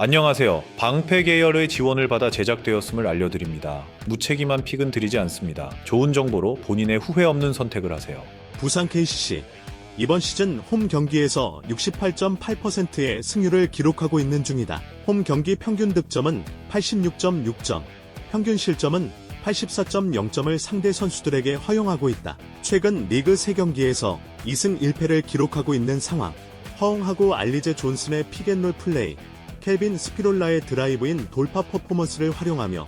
안녕하세요. 방패 계열의 지원을 받아 제작되었음을 알려드립니다. 무책임한 픽은 드리지 않습니다. 좋은 정보로 본인의 후회 없는 선택을 하세요. 부산 KCC 이번 시즌 홈 경기에서 68.8%의 승률을 기록하고 있는 중이다. 홈 경기 평균 득점은 86.6점, 평균 실점은 84.0점을 상대 선수들에게 허용하고 있다. 최근 리그 3경기에서 2승 1패를 기록하고 있는 상황. 허웅하고 알리제 존슨의 픽앤롤 플레이, 켈빈 스피롤라의 드라이브인 돌파 퍼포먼스를 활용하며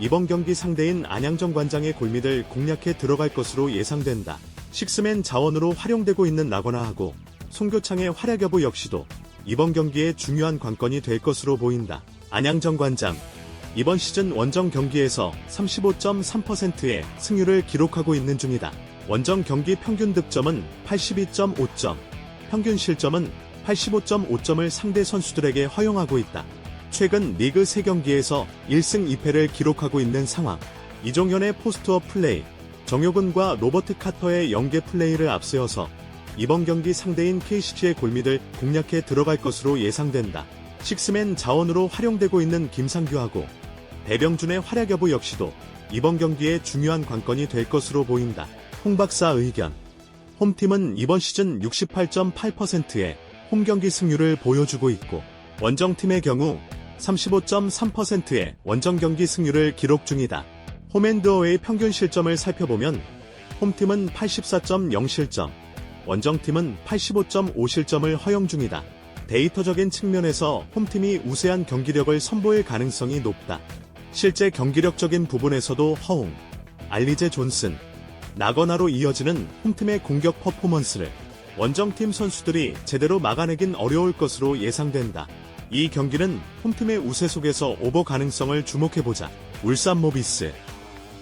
이번 경기 상대인 안양정 관장의 골밑을 공략해 들어갈 것으로 예상된다. 식스맨 자원으로 활용되고 있는 나거나하고 송교창의 활약 여부 역시도 이번 경기에 중요한 관건이 될 것으로 보인다. 안양정 관장 이번 시즌 원정 경기에서 35.3%의 승률을 기록하고 있는 중이다. 원정 경기 평균 득점은 82.5점, 평균 실점은 85.5점을 상대 선수들에게 허용하고 있다. 최근 리그 3경기에서 1승 2패를 기록하고 있는 상황. 이종현의 포스트업 플레이, 정효근과 로버트 카터의 연계 플레이를 앞세워서 이번 경기 상대인 KCC의 골밑을 공략해 들어갈 것으로 예상된다. 식스맨 자원으로 활용되고 있는 김상규하고 배병준의 활약 여부 역시도 이번 경기에 중요한 관건이 될 것으로 보인다. 홍 박사 의견. 홈팀은 이번 시즌 68.8%의 홈경기 승률을 보여주고 있고 원정팀의 경우 35.3%의 원정 경기 승률을 기록 중이다. 홈앤드어웨이 평균 실점을 살펴보면 홈팀은 84.0 실점, 원정팀은 85.5 실점을 허용 중이다. 데이터적인 측면에서 홈팀이 우세한 경기력을 선보일 가능성이 높다. 실제 경기력적인 부분에서도 허웅, 알리제 존슨, 나거나로 이어지는 홈팀의 공격 퍼포먼스를 원정팀 선수들이 제대로 막아내긴 어려울 것으로 예상된다. 이 경기는 홈팀의 우세 속에서 오버 가능성을 주목해보자. 울산 모비스.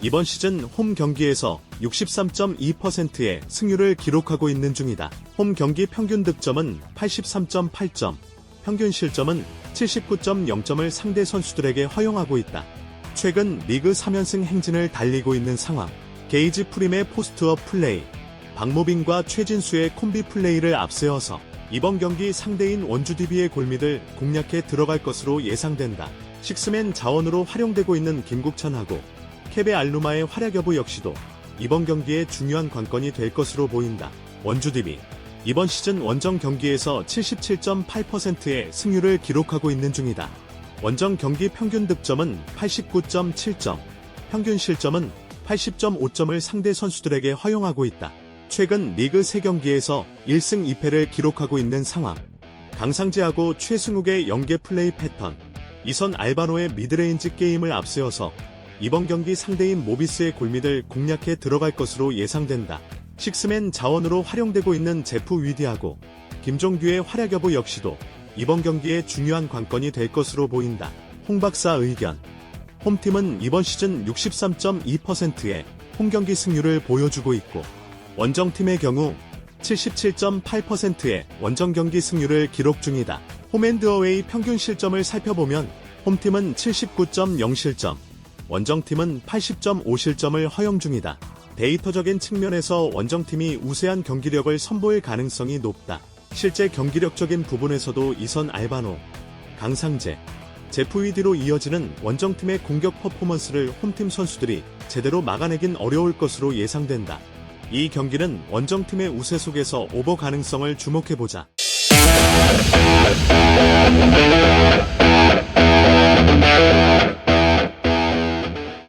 이번 시즌 홈 경기에서 63.2%의 승률을 기록하고 있는 중이다. 홈 경기 평균 득점은 83.8점, 평균 실점은 79.0점을 상대 선수들에게 허용하고 있다. 최근 리그 3연승 행진을 달리고 있는 상황. 게이지 프림의 포스트업 플레이, 박모빈과 최진수의 콤비 플레이를 앞세워서 이번 경기 상대인 원주 DB의 골밑을 공략해 들어갈 것으로 예상된다. 식스맨 자원으로 활용되고 있는 김국찬하고 케베 알루마의 활약 여부 역시도 이번 경기에 중요한 관건이 될 것으로 보인다. 원주 DB 이번 시즌 원정 경기에서 77.8%의 승률을 기록하고 있는 중이다. 원정 경기 평균 득점은 89.7점, 평균 실점은 80.5점을 상대 선수들에게 허용하고 있다. 최근 리그 3경기에서 1승 2패를 기록하고 있는 상황. 강상재하고 최승욱의 연계 플레이 패턴, 이선 알바노의 미드레인지 게임을 앞세워서 이번 경기 상대인 모비스의 골밑을 공략해 들어갈 것으로 예상된다. 식스맨 자원으로 활용되고 있는 제프 위디하고 김종규의 활약 여부 역시도 이번 경기에 중요한 관건이 될 것으로 보인다. 홍 박사 의견. 홈팀은 이번 시즌 63.2%의 홈경기 승률을 보여주고 있고 원정팀의 경우 77.8%의 원정 경기 승률을 기록 중이다. 홈앤드어웨이 평균 실점을 살펴보면 홈팀은 79.0 실점, 원정팀은 80.5 실점을 허용 중이다. 데이터적인 측면에서 원정팀이 우세한 경기력을 선보일 가능성이 높다. 실제 경기력적인 부분에서도 이선 알바노, 강상재, 제프 위디로 이어지는 원정팀의 공격 퍼포먼스를 홈팀 선수들이 제대로 막아내긴 어려울 것으로 예상된다. 이 경기는 원정팀의 우세 속에서 오버 가능성을 주목해보자.